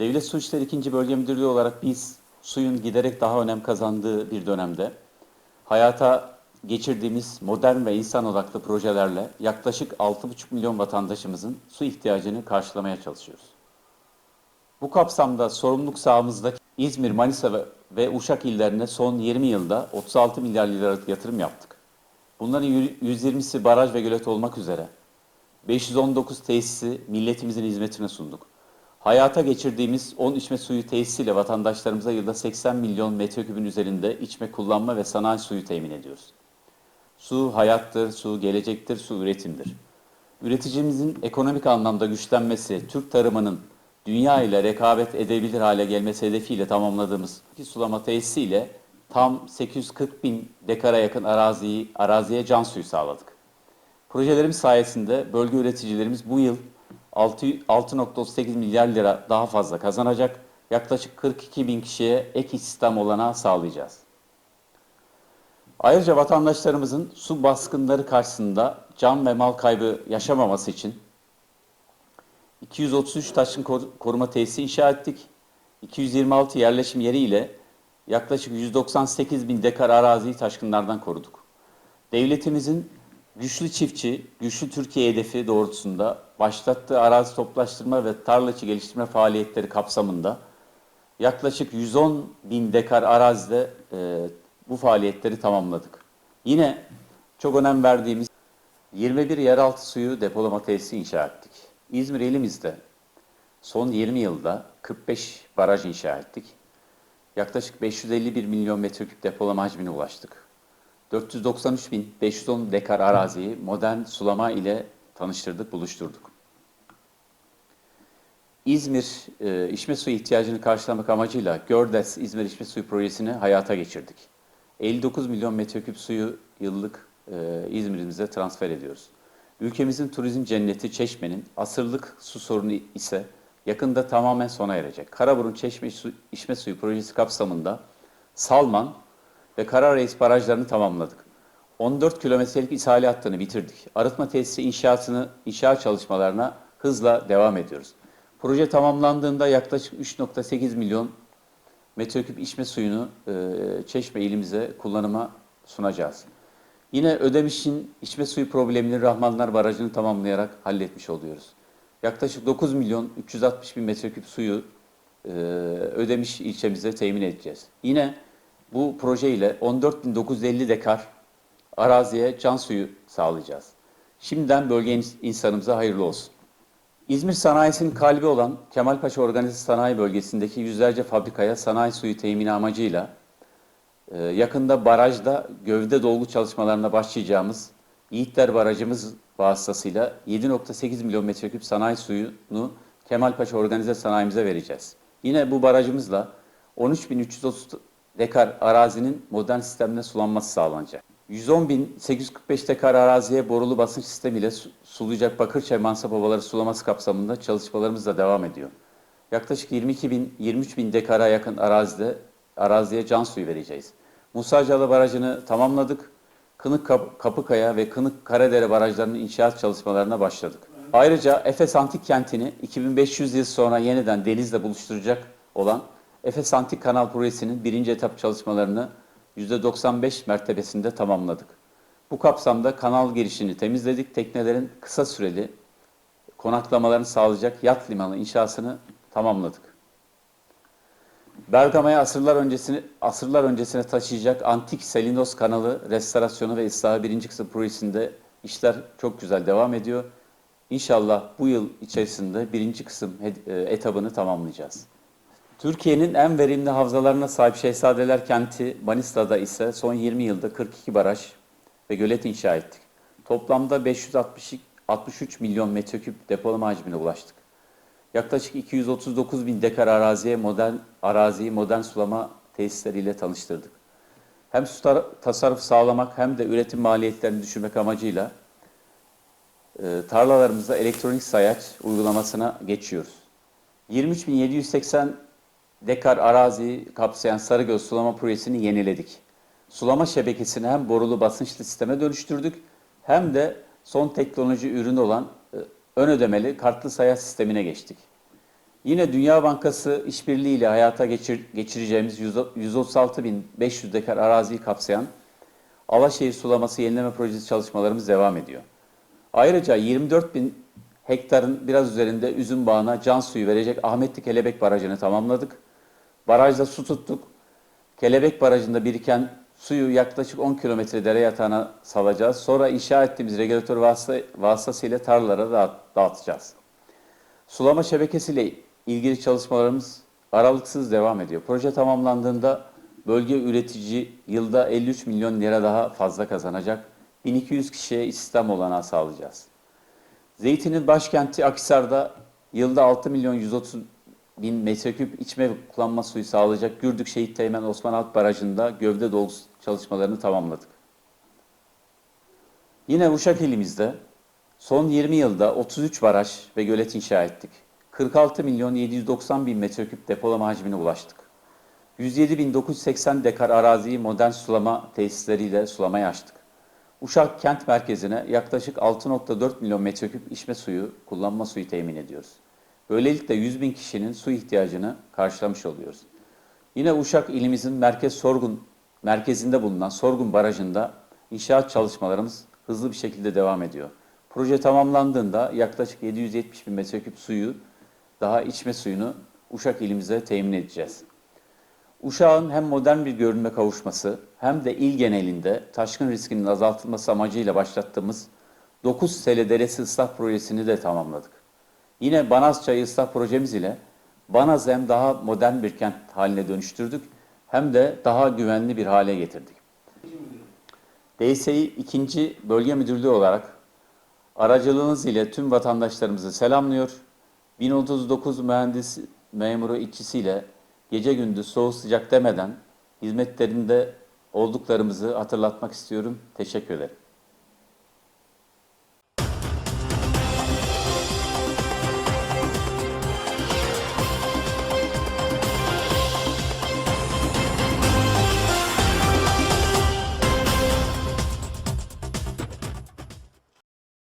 Devlet Su İşleri 2. Bölge Müdürlüğü olarak biz suyun giderek daha önem kazandığı bir dönemde hayata geçirdiğimiz modern ve insan odaklı projelerle yaklaşık 6,5 milyon vatandaşımızın su ihtiyacını karşılamaya çalışıyoruz. Bu kapsamda sorumluluk sahamızdaki İzmir, Manisa ve- ve Uşak illerine son 20 yılda 36 milyar liralık yatırım yaptık. Bunların yü- 120'si baraj ve gölet olmak üzere 519 tesisi milletimizin hizmetine sunduk. Hayata geçirdiğimiz 10 içme suyu tesisiyle vatandaşlarımıza yılda 80 milyon metrekübün üzerinde içme, kullanma ve sanayi suyu temin ediyoruz. Su hayattır, su gelecektir, su üretimdir. Üreticimizin ekonomik anlamda güçlenmesi, Türk tarımının dünya ile rekabet edebilir hale gelmesi hedefiyle tamamladığımız iki sulama tesisiyle tam 840 bin dekara yakın araziyi, araziye can suyu sağladık. Projelerimiz sayesinde bölge üreticilerimiz bu yıl 6 6.38 milyar lira daha fazla kazanacak. Yaklaşık 42 bin kişiye ek istihdam olanağı sağlayacağız. Ayrıca vatandaşlarımızın su baskınları karşısında can ve mal kaybı yaşamaması için 233 taşkın kor- koruma tesisi inşa ettik. 226 yerleşim yeri ile yaklaşık 198 bin dekar araziyi taşkınlardan koruduk. Devletimizin güçlü çiftçi, güçlü Türkiye hedefi doğrultusunda başlattığı arazi toplaştırma ve tarlaçı geliştirme faaliyetleri kapsamında yaklaşık 110 bin dekar arazide e, bu faaliyetleri tamamladık. Yine çok önem verdiğimiz 21 yeraltı suyu depolama tesisi inşa ettik. İzmir ilimizde son 20 yılda 45 baraj inşa ettik. Yaklaşık 551 milyon metreküp depolama hacmine ulaştık. 493.510 dekar araziyi modern sulama ile tanıştırdık, buluşturduk. İzmir e, içme suyu ihtiyacını karşılamak amacıyla Gördes İzmir İçme Suyu Projesi'ni hayata geçirdik. 59 milyon metreküp suyu yıllık e, İzmir'imize transfer ediyoruz. Ülkemizin turizm cenneti Çeşme'nin asırlık su sorunu ise yakında tamamen sona erecek. Karaburun Çeşme Su, İçme Suyu Projesi kapsamında Salman ve Karareis barajlarını tamamladık. 14 kilometrelik ishali hattını bitirdik. Arıtma tesisi inşaatını, inşaat çalışmalarına hızla devam ediyoruz. Proje tamamlandığında yaklaşık 3.8 milyon metreküp içme suyunu e, Çeşme ilimize kullanıma sunacağız. Yine Ödemiş'in içme suyu problemini Rahmanlar Barajı'nı tamamlayarak halletmiş oluyoruz. Yaklaşık 9 milyon 360 bin metreküp suyu e, Ödemiş ilçemize temin edeceğiz. Yine bu proje ile 14.950 dekar araziye can suyu sağlayacağız. Şimdiden bölge ins- insanımıza hayırlı olsun. İzmir sanayisinin kalbi olan Kemalpaşa Organize Sanayi Bölgesi'ndeki yüzlerce fabrikaya sanayi suyu temini amacıyla e, yakında barajda gövde dolgu çalışmalarına başlayacağımız Yiğitler Barajımız vasıtasıyla 7.8 milyon metreküp sanayi suyunu Kemalpaşa Organize Sanayimize vereceğiz. Yine bu barajımızla 13.330 dekar arazinin modern sistemle sulanması sağlanacak. 110.845 dekar araziye borulu basınç sistemiyle su- sulayacak Bakırçay Mansap Ovaları sulaması kapsamında çalışmalarımız da devam ediyor. Yaklaşık 22 bin, 23 bin dekara yakın arazide araziye can suyu vereceğiz. Musacalı Barajı'nı tamamladık. Kınık Kap- Kapıkaya ve Kınık Karadere barajlarının inşaat çalışmalarına başladık. Ayrıca Efes Antik Kenti'ni 2500 yıl sonra yeniden denizle buluşturacak olan Efes Antik Kanal Projesi'nin birinci etap çalışmalarını %95 mertebesinde tamamladık. Bu kapsamda kanal girişini temizledik. Teknelerin kısa süreli konaklamalarını sağlayacak yat limanı inşasını tamamladık. Bergama'ya asırlar öncesini asırlar öncesine taşıyacak antik Selinos kanalı restorasyonu ve ıslahı birinci kısım projesinde işler çok güzel devam ediyor. İnşallah bu yıl içerisinde birinci kısım e, etabını tamamlayacağız. Türkiye'nin en verimli havzalarına sahip Şehzadeler kenti Manisa'da ise son 20 yılda 42 baraj ve gölet inşa ettik. Toplamda 563 milyon metreküp depolama hacmine ulaştık. Yaklaşık 239 bin dekar araziye modern araziyi modern sulama tesisleriyle tanıştırdık. Hem su tasarrufu sağlamak hem de üretim maliyetlerini düşürmek amacıyla e, tarlalarımızda elektronik sayaç uygulamasına geçiyoruz. 23.780 dekar araziyi kapsayan Sarıgöz sulama projesini yeniledik. Sulama şebekesini hem borulu basınçlı sisteme dönüştürdük hem de son teknoloji ürünü olan e, ön ödemeli kartlı sayaç sistemine geçtik. Yine Dünya Bankası işbirliği ile hayata geçir, geçireceğimiz 136.500 dekar araziyi kapsayan Alaşehir Sulaması Yenileme Projesi çalışmalarımız devam ediyor. Ayrıca 24 bin hektarın biraz üzerinde üzüm bağına can suyu verecek Ahmetli Kelebek Barajı'nı tamamladık. Barajda su tuttuk. Kelebek Barajı'nda biriken suyu yaklaşık 10 kilometre dere yatağına salacağız. Sonra inşa ettiğimiz regülatör vasıta, vasıtasıyla tarlalara dağıt, dağıtacağız. Sulama şebekesiyle ilgili çalışmalarımız aralıksız devam ediyor. Proje tamamlandığında bölge üretici yılda 53 milyon lira daha fazla kazanacak. 1200 kişiye istihdam olanağı sağlayacağız. Zeytin'in başkenti Akhisar'da yılda 6 milyon 130 bin metreküp içme ve kullanma suyu sağlayacak Gürdük Şehit Teğmen Osman Alp Barajı'nda gövde dolgusu çalışmalarını tamamladık. Yine Uşak ilimizde son 20 yılda 33 baraj ve gölet inşa ettik. 46 milyon 790 bin metreküp depolama hacmine ulaştık. 107.980 dekar araziyi modern sulama tesisleriyle sulamaya açtık. Uşak kent merkezine yaklaşık 6.4 milyon metreküp içme suyu, kullanma suyu temin ediyoruz. Böylelikle 100 bin kişinin su ihtiyacını karşılamış oluyoruz. Yine Uşak ilimizin merkez sorgun merkezinde bulunan Sorgun Barajı'nda inşaat çalışmalarımız hızlı bir şekilde devam ediyor. Proje tamamlandığında yaklaşık 770 bin metreküp suyu daha içme suyunu Uşak ilimize temin edeceğiz. Uşağın hem modern bir görünme kavuşması hem de il genelinde taşkın riskinin azaltılması amacıyla başlattığımız 9 Sele Deresi ıslah projesini de tamamladık. Yine Banaz Çayı ıslah projemiz ile Banaz hem daha modern bir kent haline dönüştürdük hem de daha güvenli bir hale getirdik. DSİ 2. Bölge Müdürlüğü olarak aracılığınız ile tüm vatandaşlarımızı selamlıyor. 1039 mühendis memuru işçisiyle gece gündüz soğuk sıcak demeden hizmetlerinde olduklarımızı hatırlatmak istiyorum. Teşekkür ederim.